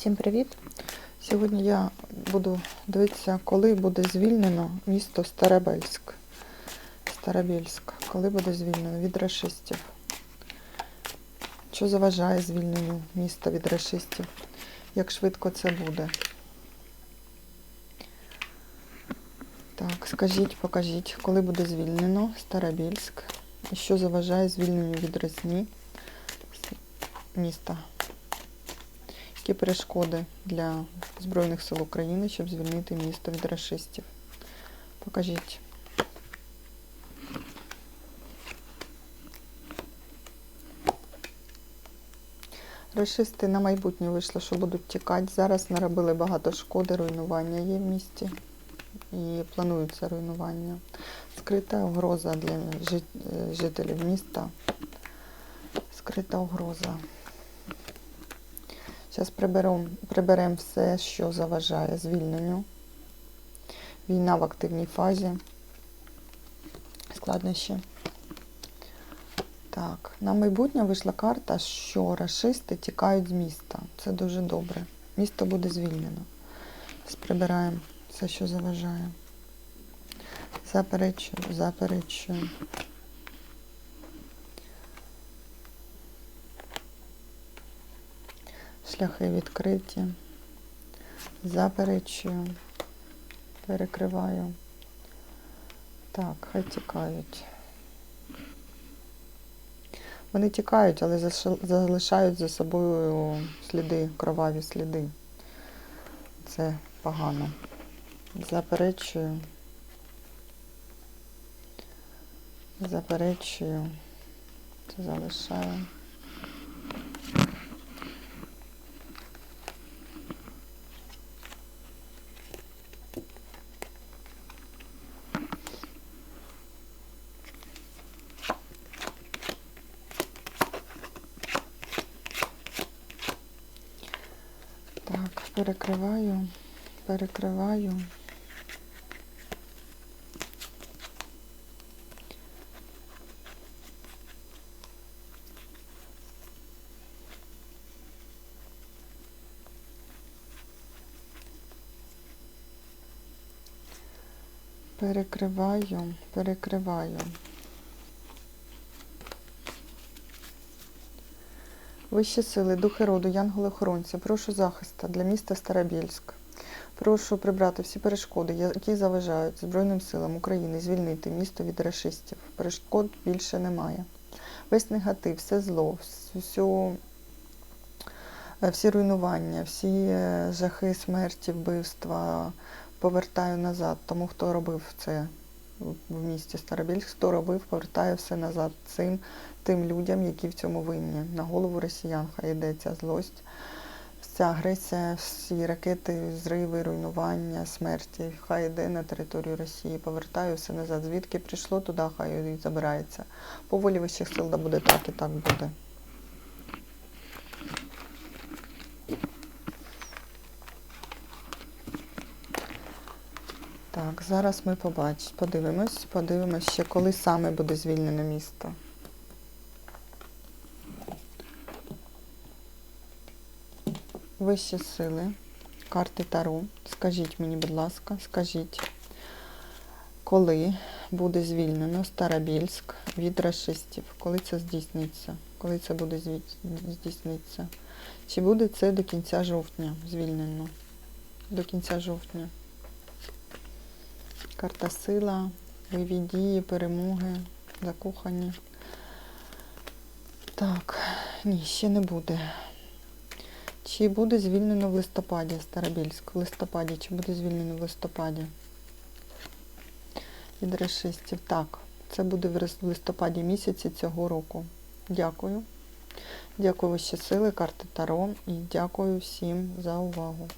Всім привіт! Сьогодні я буду дивитися, коли буде звільнено місто Старобельськ. Старобільськ. Коли буде звільнено від рашистів. Що заважає звільненню міста від рашистів? Як швидко це буде? Так, скажіть, покажіть, коли буде звільнено Старобільськ? І що заважає звільненню від Росні міста? Які перешкоди для Збройних сил України, щоб звільнити місто від рашистів? Покажіть. Рашисти на майбутнє вийшло, що будуть тікати. Зараз наробили багато шкоди, руйнування є в місті і планується руйнування. Скрита угроза для е, жителів міста. Скрита угроза. Зараз приберемо приберем все, що заважає звільненню. Війна в активній фазі. Складнощі. Так, на майбутнє вийшла карта, що рашисти тікають з міста. Це дуже добре. Місто буде звільнено. Зараз прибираємо все, що заважає. Заперечую, заперечую. Шляхи відкриті. Заперечую. Перекриваю. Так, хай тікають. Вони тікають, але залишають за собою сліди, кроваві сліди. Це погано. Заперечую. Заперечую. Це залишаю. Так, перекриваю, перекриваю. Перекриваю, перекриваю. Вищі сили, духи роду, янголи-охоронці, прошу захиста для міста Старобільськ. Прошу прибрати всі перешкоди, які заважають Збройним силам України звільнити місто від рашистів. Перешкод більше немає. Весь негатив, все зло, всю, всі руйнування, всі е, жахи смерті, вбивства повертаю назад. Тому хто робив це в місті Старобільськ, хто робив, повертаю все назад цим тим людям, які в цьому винні. На голову росіян хай йде ця злость, вся агресія, всі ракети, зриви, руйнування, смерті, хай йде на територію Росії. Повертаю все назад. Звідки прийшло, туди хай і забирається. По волі вищих сил да буде так і так буде. Так, зараз ми побачимо, подивимось, подивимось ще, коли саме буде звільнене місто. Вищі сили, карти Таро. Скажіть мені, будь ласка, скажіть, коли буде звільнено Старобільськ від рашистів? Коли це здійсниться? Коли це буде здійсниться? Чи буде це до кінця жовтня звільнено? До кінця жовтня. Карта сила, бойові дії, перемоги, закохані. Так, ні, ще не буде. Чи буде звільнено в листопаді Старобільськ? В листопаді, чи буде звільнено в листопаді? Від рашистів. Так, це буде в листопаді місяці цього року. Дякую. Дякую вищі сили, карти Таро і дякую всім за увагу.